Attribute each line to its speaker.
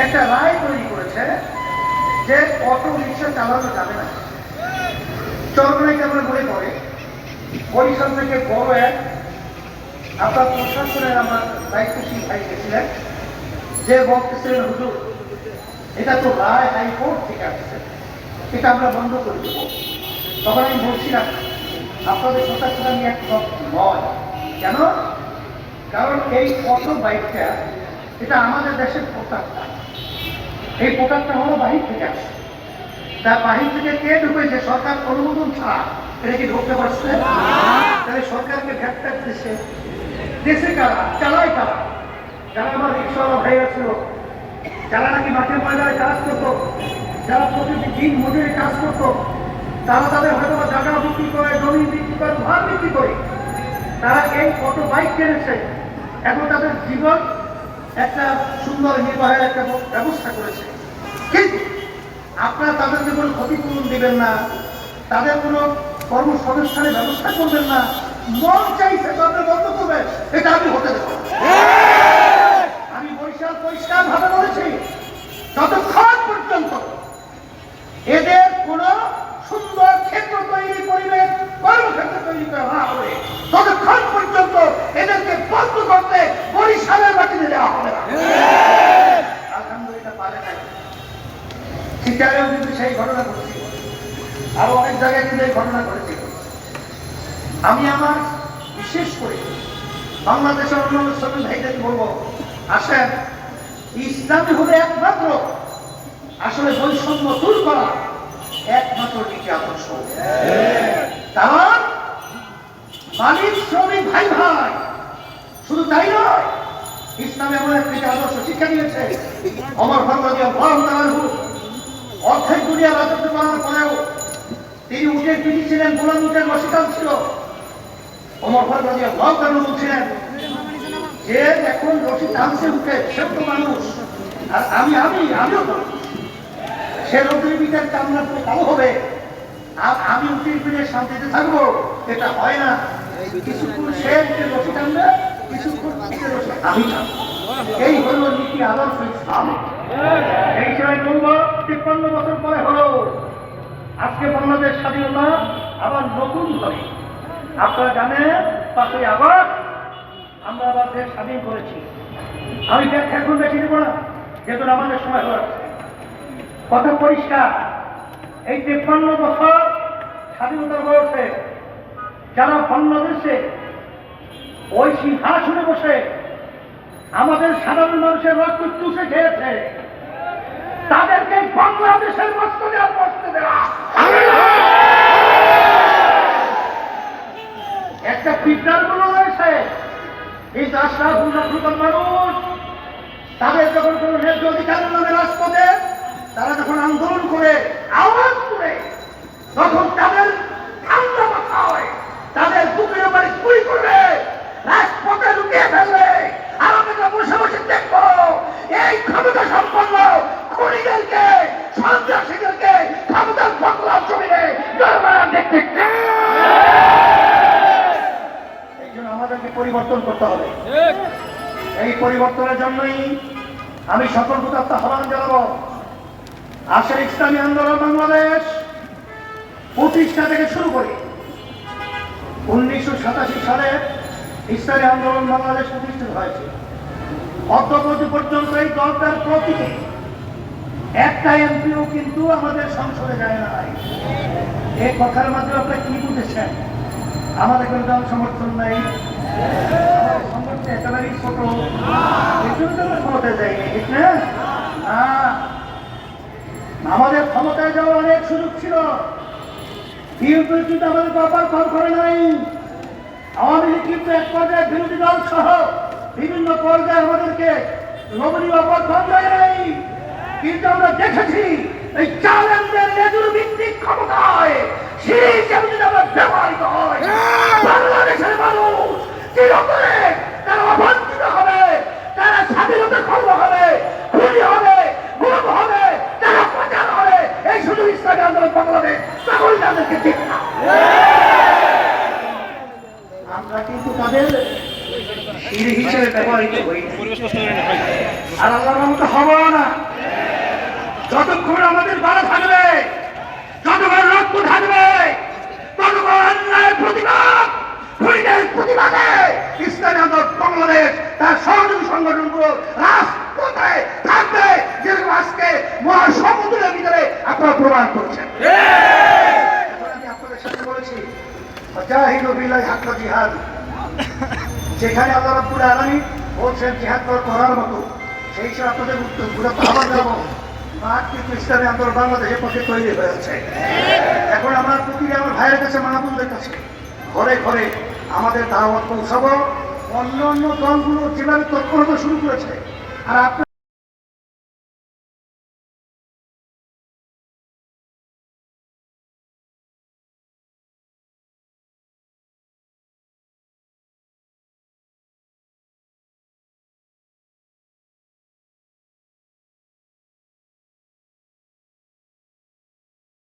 Speaker 1: একটা রায় তৈরি করেছে যে অটো রিক্সা চালানো যাবে না। চরমনাইতে আমরা মনে পড়ে বরিশাল থেকে বড় এক আপনার প্রশাসনের আমার দায়িত্বশীল ভাই গেছিলেন, যে বলতেছিলেন হুজুর। এটা তো রায় হাইকোর্ট থেকে আসছে। এটা আমরা বন্ধ করে দেবো। তখন আমি বলছিলাম, আপনাদের প্রশাসন আমি একমত নয়। কেন? কারণ এই অটো বাইকটা, এটা আমাদের দেশের প্রোডাক্টটা এই প্রোডাক্টটা হলো বাহির থেকে। আসছে তা বাহির থেকে কে ঢুকেছে? সরকার অনুমোদন ছাড়া। এটা কি ঢুকতে পারছে? তাহলে সরকারকে ভ্যাট ট্যাক্স দিচ্ছে দেশে কারা? চালায় কারা? যারা আমার রিক্সাওয়ালা ভাইরা ছিল যারা নাকি মাঠে ময়দানে কাজ করতো, যারা প্রতিটি দিন মজুরি কাজ করতো, তারা তাদের হয়তো জায়গা বিক্রি করে, জমি বিক্রি করে ধার বিক্রি করে। তারা এই কত বাইক কিনেছে। এখন তাদের জীবন একটা সুন্দর নির্বাহের একটা ব্যবস্থা করেছে কিন্তু আপনারা তাদেরকে কোনো ক্ষতিপূরণ দিবেন না, তাদের কোনো কর্মসংস্থানের ব্যবস্থা করবেন না মন চাইছে তো আপনি বন্ধ করবেন, এটা আমি হতে দেবো। আমি বরিশাল পরিষ্কার ভাবে বলেছি, যতক্ষণ পর্যন্ত এদের কোন সুন্দর ক্ষেত্র তৈরি পরিবেশ কর্মক্ষেত্র তৈরি করা না হবে ততক্ষণ পর্যন্ত এদেরকে বন্ধ করতে বরিশালের মাটিতে দেওয়া হবে না সিটারেও কিন্তু সেই ঘটনা ঘটেছিল। আরও অনেক জায়গায় কিন্তু এই ঘটনা ঘটেছিল। আমি আমার বিশেষ করে বাংলাদেশের অন্যান্য শ্রমিক ভাইদের বলব, আসেন, ইসলামী হলে একমাত্র আসলে বৈষম্য দূর করা একমাত্র নীতি আদর্শ। কারণ মালিক শ্রমিক ভাই ভাই শুধু তাই নয় ইসলাম এমন এক নীতি আদর্শ শিক্ষা দিয়েছে। অমর ভগবতী ভরম তার অর্ধেক দুনিয়া রাজত্ব করার পরেও তিনি উঠে পিটি ছিলেন গোলাম উঠের বসিকাল ছিল। অমর ভরম তার বলছিলেন যে এখন রশি টানছে উঠে সে তো মানুষ। আর আমি আমি, আমিও তো। সে রোগের কামনা করে কালো হবে। আর আমি উঠির পিঠে শান্তিতে থাকব, এটা হয় না। কিছুক্ষণ সে উঠে রশি টানবে উঠে আমি এই হলো নীতি আদর্শ ইসলাম। এই সময় বলব তিপ্পান্ন বছর পরে হলো। আজকে বাংলাদেশ স্বাধীনতা আবার নতুন করে। আপনারা জানেন আগস্ট আমরা আবার দেশ স্বাধীন করেছি। আমি ব্যাখ্যা এখন বেশি না, যেহেতু আমাদের সময় হয়ে। কথা পরিষ্কার, এই তেপ্পান্ন বছর স্বাধীনতার বয়সে যারা বাংলাদেশে ওই সিংহাসনে বসে আমাদের সাধারণ মানুষের রক্ত চুষে খেয়েছে। তাদেরকে বাংলাদেশের বস্ত্র দেওয়ার বস্ত্র দেওয়া একটা বিজ্ঞানগুলো রয়েছে। এই উল্লাহ মানুষ, তাদের যখন কোনো ন্যায্য অধিকার নামে রাজপথে তারা যখন আন্দোলন করে আওয়াজ করে তখন তাদের ঠান্ডা মাথা হয় তাদের বুকের উপরে গুলি করবে রাজপথে লুকিয়ে ফেলবে আর আমরা বসে বসে দেখব এই ক্ষমতা সম্পন্ন খুনিদেরকে সন্ত্রাসীদেরকে ক্ষমতার বাংলা জমিনে জনগণ এই পরিবর্তনের জন্যই আমি সকল প্রতাপ্ত আহ্বান জানাব। আসের ইসলামী আন্দোলন বাংলাদেশ প্রতিষ্ঠা থেকে শুরু করে উনিশশো সাতাশি সালে ইসলামী আন্দোলন বাংলাদেশ প্রতিষ্ঠিত হয়েছে। অদ্যবধি পর্যন্ত এই দলটার প্রতীকে একটা এমপিও কিন্তু আমাদের সংসদে যায় নাই। এই কথার মাধ্যমে আপনারা কি বুঝেছেন? আমাদের কোনো দল সমর্থন নাই। আমাদের সমর্থন একেবারেই ছোট। এই জন্য ক্ষমতায় যাইনি ঠিক না। আমাদের ক্ষমতায় যাওয়ার অনেক সুযোগ ছিল। কিন্তু আমাদের ব্যাপার কম করে নাই। আওয়ামী লীগ কিন্তু এক পর্যায়ে বিরোধী দল সহ বিভিন্ন পর্যায়ে আমাদেরকে নবনী অপর কম যায় নাই। কিন্তু আমরা দেখেছি এই চালেন্দের নেজুর ভিত্তিক ক্ষমতায় সেই হিসেবে যদি আমরা ব্যবহৃত হয় বাংলাদেশের মানুষ চিরতরে তারা অবাঞ্ছিত হবে তারা স্বাধীনতা খর্ব হবে খুনি হবে গুম হবে তারা প্রচার হবে এই শুধু ইসলামী আন্দোলন বাংলাদেশ তখন তাদেরকে ঠিক না আমরা কিন্তু তাদের তীর হিসেবে ব্যবহৃত হই আর আল্লাহর হব না। যতক্ষণ আমাদের বাড়া থাকবে যতক্ষণ রক্ত থাকবে ততক্ষণ অন্যায়ের প্রতিবাদ খুনিদের প্রতিবাদে ইসলামী আন্দোলন বাংলাদেশ তার সহযোগী সংগঠনগুলো রাজপথে থাকবে যেরকম আজকে মহাসমুদ্রের ভিতরে আপনারা প্রমাণ করছেন। আমি আপনাদের সাথে বলেছি জাহিদ হাক্কা জিহাদ। যেখানে আল্লাহ রাব্বুল আলমী বলছেন জিহাদ কর করার মতো, সেই হিসেবে আপনাদের পুরো খাবার যাব আন্দোলন এখন আমরা আমার ঘরে ঘরে আমাদের দাওয়াত পৌঁছাবো। অন্য অন্য দলগুলো যেভাবে তৎপরতা শুরু করেছে, আর আপনার